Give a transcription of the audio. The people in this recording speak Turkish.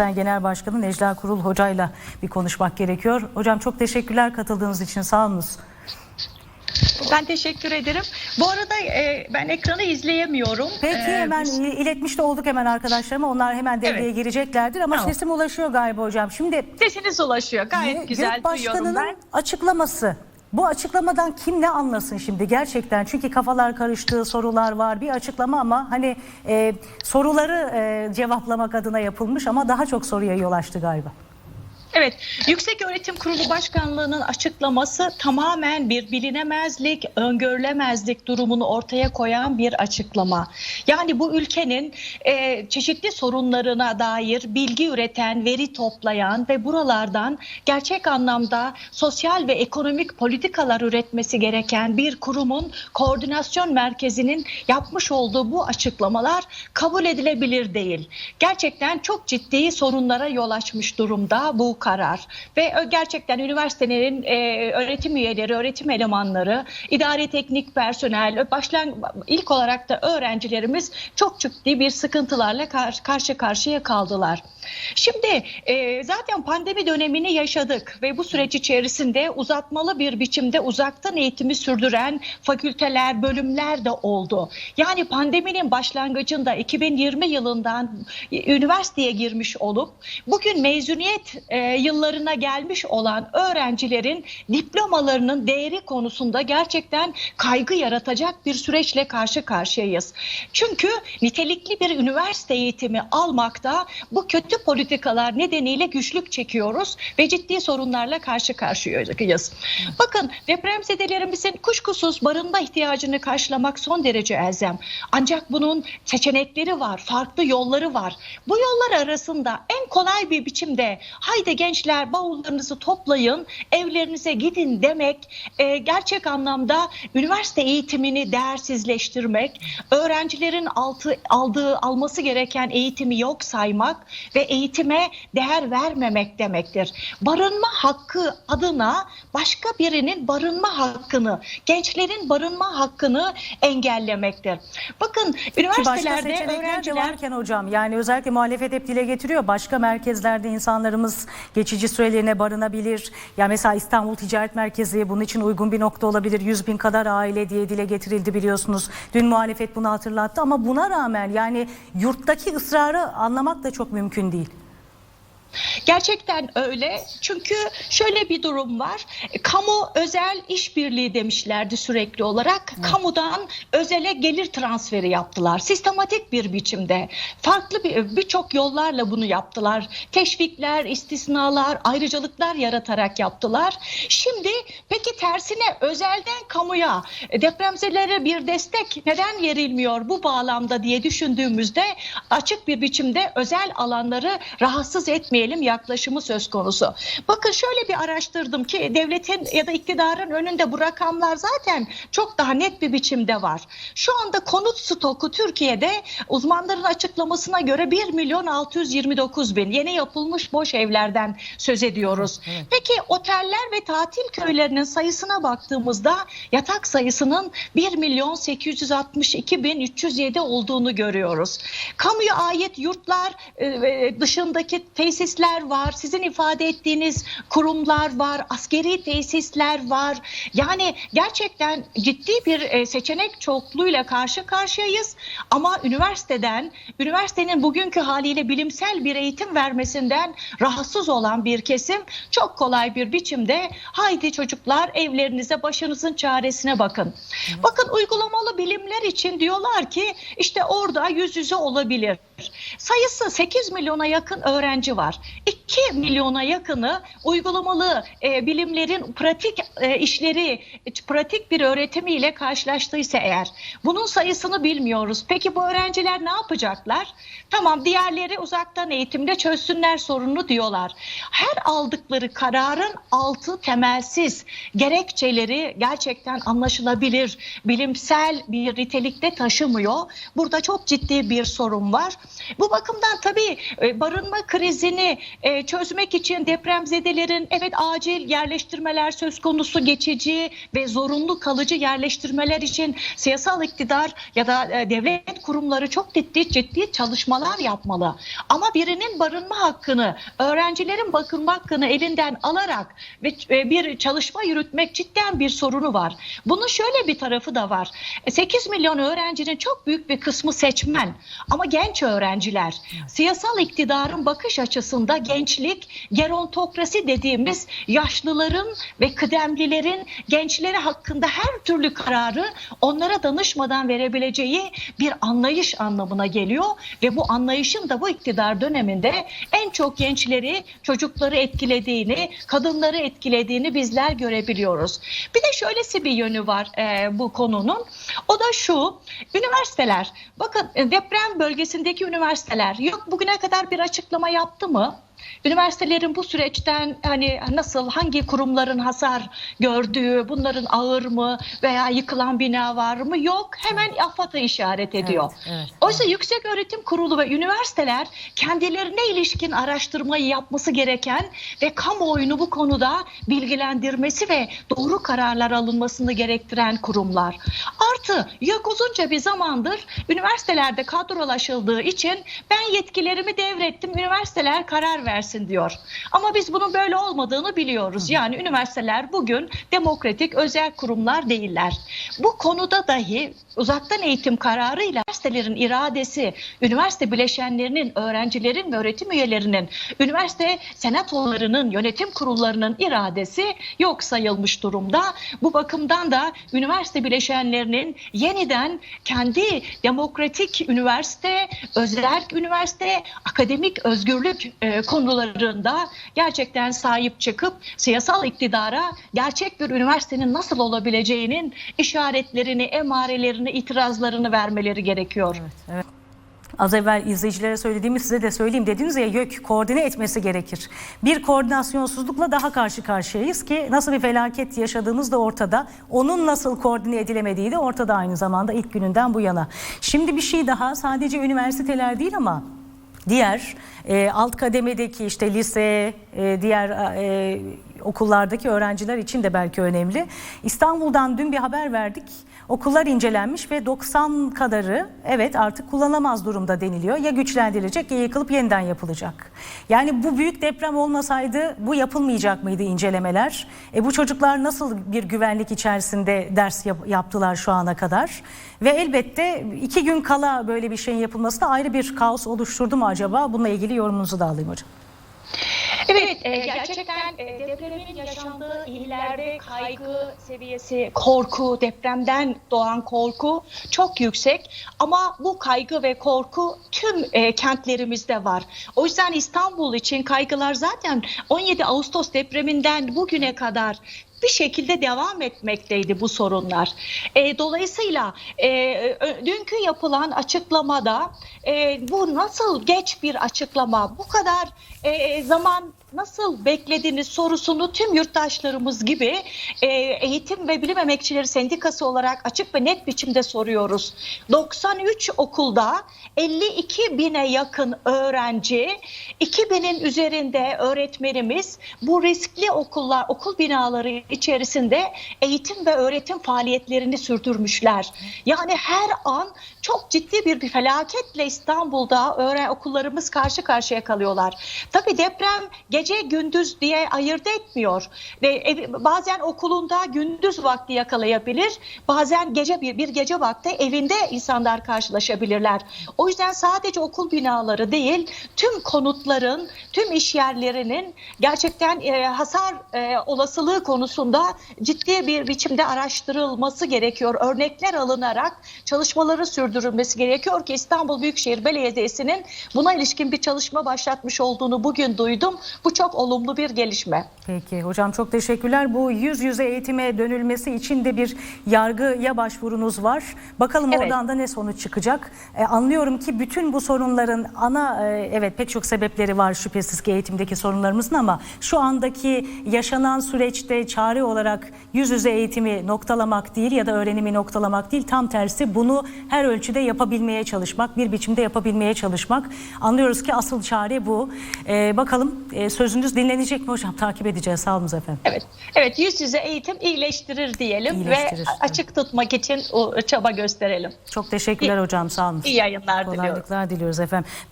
Sen Genel Başkanı Necla Kurul Hoca'yla bir konuşmak gerekiyor. Hocam çok teşekkürler katıldığınız için sağ olunuz. Ben teşekkür ederim. Bu arada e, ben ekranı izleyemiyorum. Peki Ee, hemen biz- iletmiş de olduk hemen arkadaşlarıma. Onlar hemen devreye Evet. gireceklerdir ama Tamam. sesim ulaşıyor galiba hocam. Şimdi Sesiniz ulaşıyor. Gayet güzel duyuyorum Başkanı'nın ben. açıklaması. Bu açıklamadan kim ne anlasın şimdi gerçekten? Çünkü kafalar karıştı, sorular var. Bir açıklama ama hani e, soruları e, cevaplamak adına yapılmış ama daha çok soruya yol açtı galiba. Evet, Yüksek Öğretim Kurulu Başkanlığı'nın açıklaması tamamen bir bilinemezlik, öngörülemezlik durumunu ortaya koyan bir açıklama. Yani bu ülkenin e, çeşitli sorunlarına dair bilgi üreten, veri toplayan ve buralardan gerçek anlamda sosyal ve ekonomik politikalar üretmesi gereken bir kurumun koordinasyon merkezinin yapmış olduğu bu açıklamalar kabul edilebilir değil. Gerçekten çok ciddi sorunlara yol açmış durumda bu karar ve gerçekten üniversitelerin e, öğretim üyeleri, öğretim elemanları, idari teknik personel, başlan ilk olarak da öğrencilerimiz çok ciddi bir sıkıntılarla kar- karşı karşıya kaldılar. Şimdi e, zaten pandemi dönemini yaşadık ve bu süreç içerisinde uzatmalı bir biçimde uzaktan eğitimi sürdüren fakülteler, bölümler de oldu. Yani pandeminin başlangıcında 2020 yılından e, üniversiteye girmiş olup bugün mezuniyet e, yıllarına gelmiş olan öğrencilerin diplomalarının değeri konusunda gerçekten kaygı yaratacak bir süreçle karşı karşıyayız. Çünkü nitelikli bir üniversite eğitimi almakta bu kötü politikalar nedeniyle güçlük çekiyoruz ve ciddi sorunlarla karşı karşıyayız. Bakın depremzedelerimizin kuşkusuz barınma ihtiyacını karşılamak son derece elzem. Ancak bunun seçenekleri var, farklı yolları var. Bu yollar arasında en kolay bir biçimde haydi gençler bavullarınızı toplayın, evlerinize gidin demek e, gerçek anlamda üniversite eğitimini değersizleştirmek, öğrencilerin altı, aldığı alması gereken eğitimi yok saymak ve eğitime değer vermemek demektir. Barınma hakkı adına başka birinin barınma hakkını, gençlerin barınma hakkını engellemektir. Bakın üniversitelerde öğrenciler varken hocam yani özellikle muhalefet hep dile getiriyor. Başka merkezlerde insanlarımız geçici süreliğine barınabilir. Ya mesela İstanbul Ticaret Merkezi bunun için uygun bir nokta olabilir. 100 bin kadar aile diye dile getirildi biliyorsunuz. Dün muhalefet bunu hatırlattı ama buna rağmen yani yurttaki ısrarı anlamak da çok mümkün değil. Gerçekten öyle. Çünkü şöyle bir durum var. E, Kamu özel işbirliği demişlerdi sürekli olarak. Kamudan özele gelir transferi yaptılar. Sistematik bir biçimde. Farklı bir birçok yollarla bunu yaptılar. Teşvikler, istisnalar, ayrıcalıklar yaratarak yaptılar. Şimdi peki tersine özelden kamuya e, depremzedelere bir destek neden verilmiyor bu bağlamda diye düşündüğümüzde açık bir biçimde özel alanları rahatsız etmeyelim yaklaşımı söz konusu. Bakın şöyle bir araştırdım ki devletin ya da iktidarın önünde bu rakamlar zaten çok daha net bir biçimde var. Şu anda konut stoku Türkiye'de uzmanların açıklamasına göre 1 milyon 629 bin yeni yapılmış boş evlerden söz ediyoruz. Peki oteller ve tatil köylerinin sayısına baktığımızda yatak sayısının 1 milyon 862 bin 307 olduğunu görüyoruz. Kamuya ait yurtlar e, dışındaki tesisler var. Sizin ifade ettiğiniz kurumlar var. Askeri tesisler var. Yani gerçekten ciddi bir e, seçenek çokluğuyla karşı karşıyayız. Ama üniversiteden, üniversitenin bugünkü haliyle bilimsel bir eğitim vermesinden rahatsız olan bir kesim çok kolay bir biçimde haydi çocuklar evlerinize başınızın çaresine bakın. Bakın uygulamalı bilimler için diyorlar ki işte orada yüz yüze olabilir. Sayısı 8 milyona yakın öğrenci var. 2 milyona yakını uygulamalı e, bilimlerin pratik e, işleri, e, pratik bir öğretimiyle karşılaştıysa eğer. Bunun sayısını bilmiyoruz. Peki bu öğrenciler ne yapacaklar? Tamam diğerleri uzaktan eğitimde çözsünler sorunu diyorlar. Her aldıkları kararın altı temelsiz. Gerekçeleri gerçekten anlaşılabilir, bilimsel bir nitelikte taşımıyor. Burada çok ciddi bir sorun var. Bu bakımdan tabii e, barınma krizini e, çözmek için depremzedelerin evet acil yerleştirmeler söz konusu geçici ve zorunlu kalıcı yerleştirmeler için siyasal iktidar ya da e, devlet kurumları çok ciddi ciddi çalışmalar yapmalı. Ama birinin barınma hakkını, öğrencilerin bakılma hakkını elinden alarak bir çalışma yürütmek cidden bir sorunu var. Bunun şöyle bir tarafı da var. E, 8 milyon öğrencinin çok büyük bir kısmı seçmen ama genç öğrenciler. Siyasal iktidarın bakış açısında gençlik, gerontokrasi dediğimiz yaşlıların ve kıdemlilerin gençleri hakkında her türlü kararı onlara danışmadan verebileceği bir anlayış anlamına geliyor ve bu anlayışın da bu iktidar döneminde en çok gençleri, çocukları etkilediğini, kadınları etkilediğini bizler görebiliyoruz. Bir de şöylesi bir yönü var e, bu konunun. O da şu, üniversiteler. Bakın e, deprem bölgesindeki üniversiteler yok bugüne kadar bir açıklama yaptı mı? Üniversitelerin bu süreçten hani nasıl hangi kurumların hasar gördüğü, bunların ağır mı veya yıkılan bina var mı yok. Hemen AFAD'a işaret ediyor. Evet, evet. Oysa Yüksek Öğretim Kurulu ve üniversiteler kendilerine ilişkin araştırmayı yapması gereken ve kamuoyunu bu konuda bilgilendirmesi ve doğru kararlar alınmasını gerektiren kurumlar. Artı yok uzunca bir zamandır üniversitelerde kadrolaşıldığı için ben yetkilerimi devrettim üniversiteler karar versin diyor. Ama biz bunun böyle olmadığını biliyoruz. Yani üniversiteler bugün demokratik özel kurumlar değiller. Bu konuda dahi uzaktan eğitim kararıyla üniversitelerin iradesi, üniversite bileşenlerinin, öğrencilerin ve öğretim üyelerinin, üniversite senatolarının, yönetim kurullarının iradesi yok sayılmış durumda. Bu bakımdan da üniversite bileşenlerinin yeniden kendi demokratik üniversite, özel üniversite, akademik özgürlük e, konularında gerçekten sahip çıkıp siyasal iktidara gerçek bir üniversitenin nasıl olabileceğinin işaretlerini, emarelerini, itirazlarını vermeleri gerekiyor. Evet. Az evvel izleyicilere söylediğimi size de söyleyeyim. Dediniz ya YÖK koordine etmesi gerekir. Bir koordinasyonsuzlukla daha karşı karşıyayız ki nasıl bir felaket yaşadığımız da ortada. Onun nasıl koordine edilemediği de ortada aynı zamanda ilk gününden bu yana. Şimdi bir şey daha sadece üniversiteler değil ama diğer e, alt kademedeki işte lise, e, diğer e, okullardaki öğrenciler için de belki önemli. İstanbul'dan dün bir haber verdik. Okullar incelenmiş ve 90 kadarı evet artık kullanılamaz durumda deniliyor. Ya güçlendirilecek ya yıkılıp yeniden yapılacak. Yani bu büyük deprem olmasaydı bu yapılmayacak mıydı incelemeler? E bu çocuklar nasıl bir güvenlik içerisinde ders yap- yaptılar şu ana kadar? Ve elbette iki gün kala böyle bir şeyin yapılması da ayrı bir kaos oluşturdu mu acaba? Bununla ilgili yorumunuzu da alayım hocam. Evet, e, gerçekten e, depremin yaşandığı illerde kaygı seviyesi, korku, depremden doğan korku çok yüksek. Ama bu kaygı ve korku tüm e, kentlerimizde var. O yüzden İstanbul için kaygılar zaten 17 Ağustos depreminden bugüne kadar bir şekilde devam etmekteydi bu sorunlar. E, dolayısıyla e, dünkü yapılan açıklamada e, bu nasıl geç bir açıklama, bu kadar e, zaman nasıl beklediniz sorusunu tüm yurttaşlarımız gibi e, Eğitim ve Bilim Emekçileri Sendikası olarak açık ve net biçimde soruyoruz. 93 okulda 52 bine yakın öğrenci, 2000'in üzerinde öğretmenimiz bu riskli okullar, okul binaları içerisinde eğitim ve öğretim faaliyetlerini sürdürmüşler. Yani her an çok ciddi bir, bir felaketle İstanbul'da öğren okullarımız karşı karşıya kalıyorlar. Tabii deprem gece gündüz diye ayırt etmiyor. Ve bazen okulunda gündüz vakti yakalayabilir. Bazen gece bir, bir gece vakti evinde insanlar karşılaşabilirler. O yüzden sadece okul binaları değil tüm konutların, tüm iş yerlerinin gerçekten e, hasar e, olasılığı konusunda ciddi bir biçimde araştırılması gerekiyor. Örnekler alınarak çalışmaları sürdürülmesi gerekiyor ki İstanbul Büyükşehir Belediyesi'nin buna ilişkin bir çalışma başlatmış olduğunu bugün duydum. Bu çok olumlu bir gelişme. Peki hocam çok teşekkürler. Bu yüz yüze eğitime dönülmesi için de bir yargıya başvurunuz var. Bakalım Evet. oradan da ne sonuç çıkacak. E, anlıyorum ki bütün bu sorunların ana e, evet pek çok sebepleri var şüphesiz ki eğitimdeki sorunlarımızın ama şu andaki yaşanan süreçte çare olarak yüz yüze eğitimi noktalamak değil ya da öğrenimi noktalamak değil tam tersi bunu her ölçüde ölçüde yapabilmeye çalışmak, bir biçimde yapabilmeye çalışmak. Anlıyoruz ki asıl çare bu. Ee, bakalım e, sözünüz dinlenecek mi hocam? Takip edeceğiz. Sağ olun efendim. Evet. Evet yüz yüze eğitim iyileştirir diyelim İyileştirir. ve açık tutmak için o çaba gösterelim. Çok teşekkürler hocam. Sağ olun. İyi yayınlar diliyorum. Kolaylıklar diliyoruz efendim.